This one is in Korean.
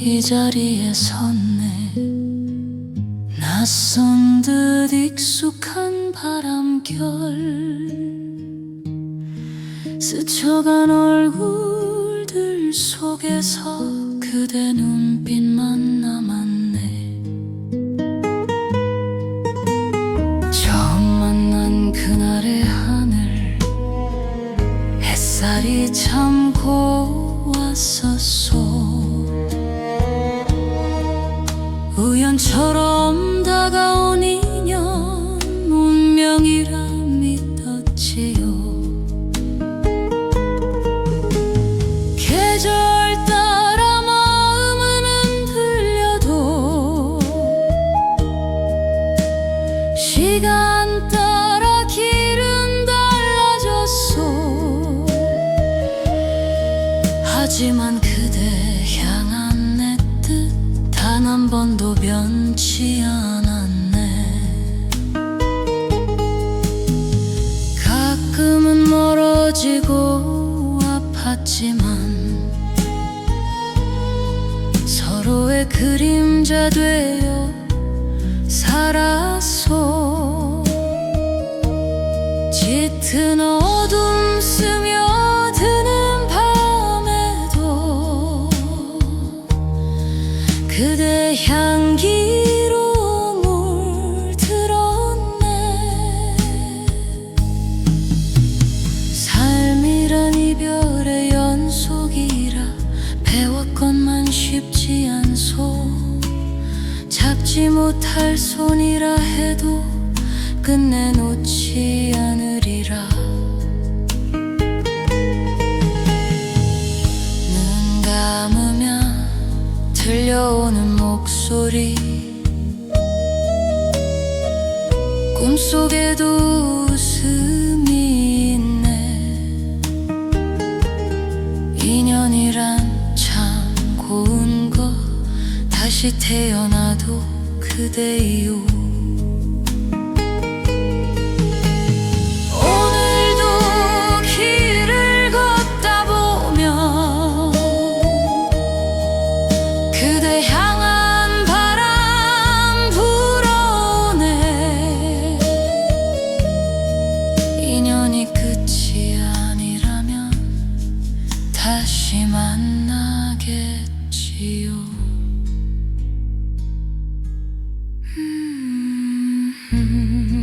이 자리에 섰네. 낯선 듯 익숙한 바람결. 스쳐간 얼굴들 속에서 그대 눈빛만 남았네. 처음 만난 그날의 하늘. 햇살이 참 고왔었소 우연 한 번도 변치 않았네. 가끔은 멀어지고 아팠지만 서로의 그림자 되어 살았소 짙은 어 향기로 물들었네. 삶이란 이별의 연속이라 배웠건만 쉽지 않소. 잡지 못할 손이라 해도 끝내 놓지 않으리라 들려오는 목소리. 꿈속에도 웃음이 있네. 인연이란 참 고운 것. 다시 태어나도 그대요 다시 만나겠지요. 음. 음, 음.